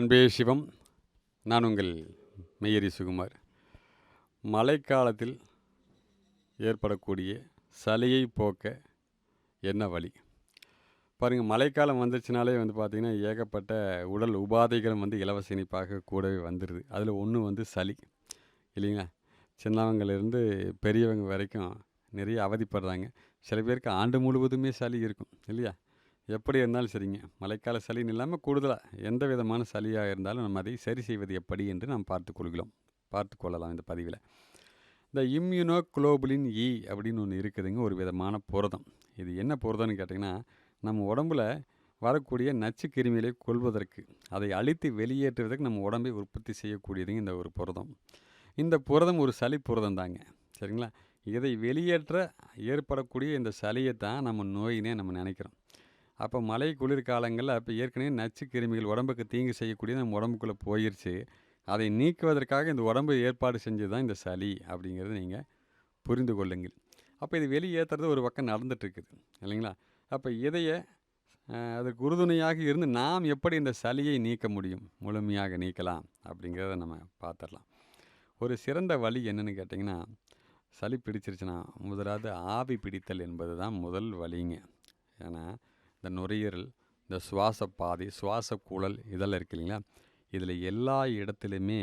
அன்பே சிவம் நான் உங்கள் மெய்யரி சுகுமார். மழைக்காலத்தில் ஏற்படக்கூடிய சளியை போக்க என்ன வழி? பாருங்கள் மழைக்காலம் வந்துச்சுனாலே வந்து பார்த்திங்கன்னா ஏகப்பட்ட உடல் உபாதைகள் வந்து இலவச இனிப்பாக கூடவே வந்துடுது அதில் ஒன்று வந்து சளி இல்லைங்களா? சின்னவங்கலேருந்து பெரியவங்க வரைக்கும் நிறைய அவதிப்படுறாங்க. சில பேருக்கு ஆண்டு முழுவதுமே சளி இருக்கும் இல்லையா? எப்படி இருந்தாலும் சரிங்க. மழைக்கால சளின்னு இல்லாமல் கூடுதலாக எந்த விதமான சளியாக இருந்தாலும் நம்ம அதை சரி செய்வது எப்படி என்று நாம் பார்த்து கொள்கிறோம். பார்த்து கொள்ளலாம் இந்த பதிவில். இந்த இம்யூனோ குளோபுலின் இ e அப்படின்னு ஒன்று இருக்குதுங்க ஒரு விதமான புரதம். இது என்ன புரதம்னு கேட்டிங்கன்னா நம்ம உடம்புல வரக்கூடிய நச்சு கிருமிகளை கொள்வதற்கு அதை அழித்து வெளியேற்றுவதற்கு நம்ம உடம்பை உற்பத்தி செய்யக்கூடியதுங்க இந்த ஒரு புரதம். இந்த புரதம் ஒரு சளி புரதம் தாங்க சரிங்களா? இதை வெளியேற்ற ஏற்படக்கூடிய இந்த சளியை தான் நம்ம நோயினே நம்ம நினைக்கிறோம். அப்போ மழை குளிர் காலங்களில் அப்போ ஏற்கனவே நச்சு கிருமிகள் உடம்புக்கு தீங்கு செய்யக்கூடிய நம்ம உடம்புக்குள்ளே போயிடுச்சு அதை நீக்குவதற்காக இந்த உடம்பு ஏற்பாடு செஞ்சது தான் இந்த சளி அப்படிங்கிறத நீங்கள் புரிந்து கொள்ளுங்கள். அப்போ இது வெளியேற்றுறது ஒரு பக்கம் நடந்துட்டுருக்குது இல்லைங்களா? அப்போ இதைய அதுக்கு உறுதுணையாக இருந்து நாம் எப்படி இந்த சளியை நீக்க முடியும்? முழுமையாக நீக்கலாம் அப்படிங்கிறத நம்ம பார்த்துடலாம். ஒரு சிறந்த வழி என்னென்னு கேட்டிங்கன்னா சளி பிடிச்சிருச்சுன்னா முதலாவது ஆவி பிடித்தல் என்பது தான் முதல் வழிங்க. ஏன்னா இந்த நுரையீரல் இந்த சுவாச பாதை சுவாச குழல் இதெல்லாம் இருக்கு இல்லைங்களா? இதில் எல்லா இடத்துலையுமே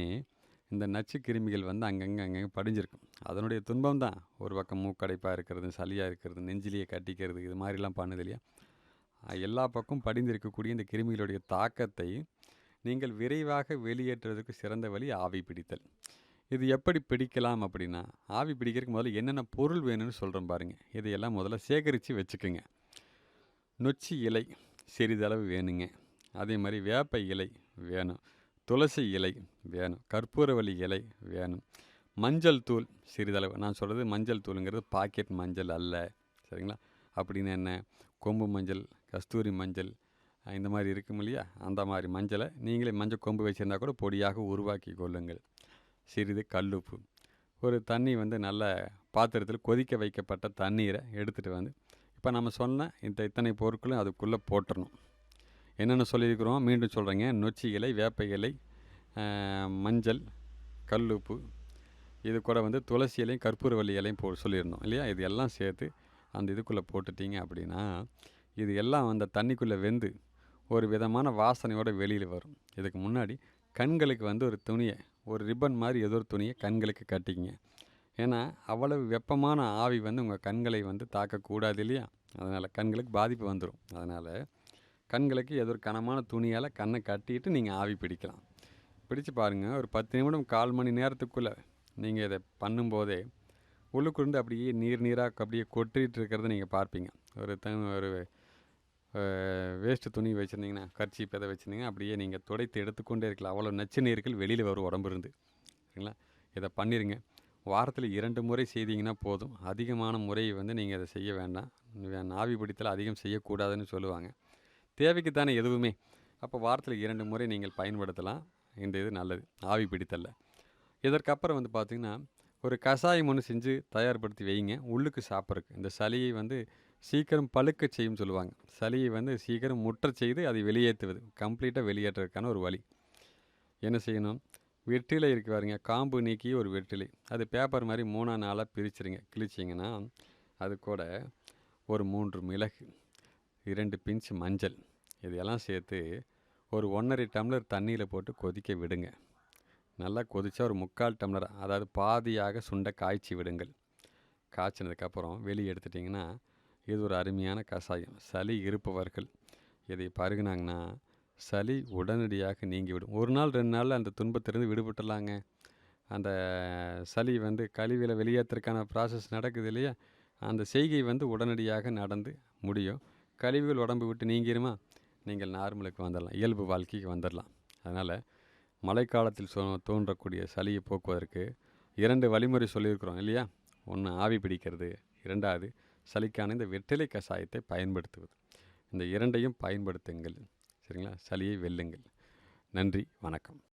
இந்த நச்சு கிருமிகள் வந்து அங்கங்கே அங்கங்கே படிஞ்சிருக்கும். அதனுடைய துன்பம் தான். ஒரு பக்கம் மூக்கடைப்பாக இருக்கிறது சளியாக இருக்கிறது நெஞ்சிலேயே கட்டிக்கிறது இது மாதிரிலாம் பண்ணுது இல்லையா? எல்லா பக்கம் படிந்திருக்கக்கூடிய இந்த கிருமிகளுடைய தாக்கத்தை நீங்கள் விரைவாக வெளியேற்றுறதுக்கு சிறந்த வழி ஆவி பிடித்தல். இது எப்படி பிடிக்கலாம் அப்படின்னா ஆவி பிடிக்கிறதுக்கு முதல்ல என்னென்ன பொருள் வேணும்னு சொல்கிறோம் பாருங்கள் இதையெல்லாம் முதல்ல சேகரித்து வச்சுக்கோங்க. நொச்சி இலை சிறிதளவு வேணுங்க. அதே மாதிரி வேப்ப இலை வேணும். துளசி இலை வேணும். கற்பூரவள்ளி இலை வேணும். மஞ்சள் தூள் சிறிதளவு. நான் சொல்கிறது மஞ்சள் தூளுங்கிறது பாக்கெட் மஞ்சள் அல்ல. சரிங்களா? அப்படின்னு என்ன? கொம்பு மஞ்சள் கஸ்தூரி மஞ்சள் இந்த மாதிரி இருக்கும் இல்லையா? அந்த மாதிரி மஞ்சளை நீங்களே மஞ்சள் கொம்பு வச்சுருந்தா கூட பொடியாக உருவாக்கி கொள்ளுங்கள். சிறிது கல்லுப்பு. ஒரு தண்ணி வந்து நல்ல பாத்திரத்தில் கொதிக்க வைக்கப்பட்ட தண்ணீரை எடுத்துகிட்டு வந்து இப்போ நம்ம சொன்ன இந்த இத்தனை பொருட்களும் அதுக்குள்ளே போட்டுடணும் என்னென்ன சொல்லியிருக்கிறோம்? மீண்டும் சொல்கிறேங்க நொச்சி இலை வேப்ப இலை மஞ்சள் கல்லுப்பு. இது கூட வந்து துளசி இலையும் கற்பூரவல்லி இலையும் போ சொல்லியிருந்தோம் இல்லையா? இது எல்லாம் சேர்த்து அந்த இதுக்குள்ளே போட்டுட்டீங்க அப்படின்னா இது எல்லாம் அந்த தண்ணிக்குள்ளே வெந்து ஒரு விதமான வாசனையோட வெளியில் வரும். இதுக்கு முன்னாடி கண்களுக்கு வந்து ஒரு துணியை ஒரு ரிப்பன் மாதிரி ஏதோ ஒரு துணியை கண்களுக்கு கட்டிக்கிங்க. ஏன்னா அவ்வளவு வெப்பமான ஆவி வந்து உங்கள் கண்களை வந்து தாக்கக்கூடாது இல்லையா? அதனால் கண்களுக்கு பாதிப்பு வந்துடும் அதனால் கண்களுக்கு ஏதோ ஒரு கனமான துணியால் கண்ணை கட்டிட்டு நீங்கள் ஆவி பிடிக்கலாம். பிடிச்சு பாருங்கள் ஒரு பத்து நிமிடம் கால் மணி நேரத்துக்குள்ளே நீங்கள் இதை பண்ணும்போதே உள்ளுக்குருந்து அப்படியே நீர் நீராக அப்படியே கொட்டிகிட்டு இருக்கிறத நீங்கள் பார்ப்பீங்க. ஒரு த ஒரு வேஸ்ட்டு துணி வச்சுருந்தீங்கன்னா கர்ச்சி பெதை வச்சுருந்தீங்கன்னா அப்படியே நீங்கள் துடைத்து எடுத்துக்கொண்டே இருக்கலாம். அவ்வளோ நச்சு நீர்கள் வெளியில் வரும் உடம்பு இருந்து சரிங்களா? இதை பண்ணிடுங்க வாரத்தில் இரண்டு முறை செய்தீங்கன்னா போதும். அதிகமான முறையை வந்து நீங்கள் அதை செய்ய வேண்டாம். ஆவி பிடித்தல் அதிகம் செய்யக்கூடாதுன்னு சொல்லுவாங்க. தேவைக்கு தானே எதுவுமே. அப்போ வாரத்தில் இரண்டு முறை நீங்கள் பயன்படுத்தலாம். இந்த இது நல்லது. ஆவி பிடித்தல்ல. இதற்கப்புறம் வந்து பார்த்திங்கன்னா ஒரு கஷாயம் ஒன்று செஞ்சு தயார்படுத்தி வைங்க. உள்ளுக்கு சாப்பிட்றதுக்கு. இந்த சளியை வந்து சீக்கிரம் பழுக்க செய்யும் சொல்லுவாங்க. சளியை வந்து சீக்கிரம் முற்ற செய்து அதை வெளியேற்றுவது. கம்ப்ளீட்டாக வெளியேற்றுறதுக்கான ஒரு வழி. என்ன செய்யணும்? வெற்றிலை இருக்கு பாருங்க. காம்பு நீக்கி ஒரு வெற்றிலை. அது பேப்பர் மாதிரி மூணாக நாளாக பிரிச்சுருங்க. கிழிச்சிங்கன்னா அது கூட ஒரு மூன்று மிளகு இரண்டு பிஞ்சு மஞ்சள் இதையெல்லாம் சேர்த்து ஒரு ஒன்றரை டம்ளர் தண்ணியில் போட்டு கொதிக்க விடுங்க. நல்லா கொதித்தா ஒரு முக்கால் டம்ளர் அதாவது பாதியாக சுண்ட காய்ச்சி விடுங்கள். காய்ச்சினதுக்கப்புறம் வெளியே எடுத்துட்டிங்கன்னா இது ஒரு அருமையான கஷாயம். சளி இருப்பவர்கள் இதை பருகினாங்கன்னா சளி உடனடியாக நீங்கிவிடும். ஒரு நாள் ரெண்டு நாளில் அந்த துன்பத்திலிருந்து விடுபட்டுலாங்க. அந்த சளி வந்து கழிவில் வெளியேற்றுறதுக்கான ப்ராசஸ் நடக்குது இல்லையா? அந்த செய்கை வந்து உடனடியாக நடந்து முடியும். கழிவுகள் உடம்பு விட்டு நீங்கிருமா? நீங்கள் நார்மலுக்கு வந்துடலாம். இயல்பு வாழ்க்கைக்கு வந்துடலாம். அதனால் மழைக்காலத்தில் சொ தோன்றக்கூடிய சளியை போக்குவதற்கு இரண்டு வழிமுறை சொல்லியிருக்கிறோம் இல்லையா? ஒன்று ஆவி பிடிக்கிறது இரண்டாவது சளிக்கான இந்த வெற்றிலை கஷாயத்தை பயன்படுத்துவது. இந்த இரண்டையும் பயன்படுத்துங்கள். சரிங்களா? சளியை வெல்லுங்கள். நன்றி. வணக்கம்.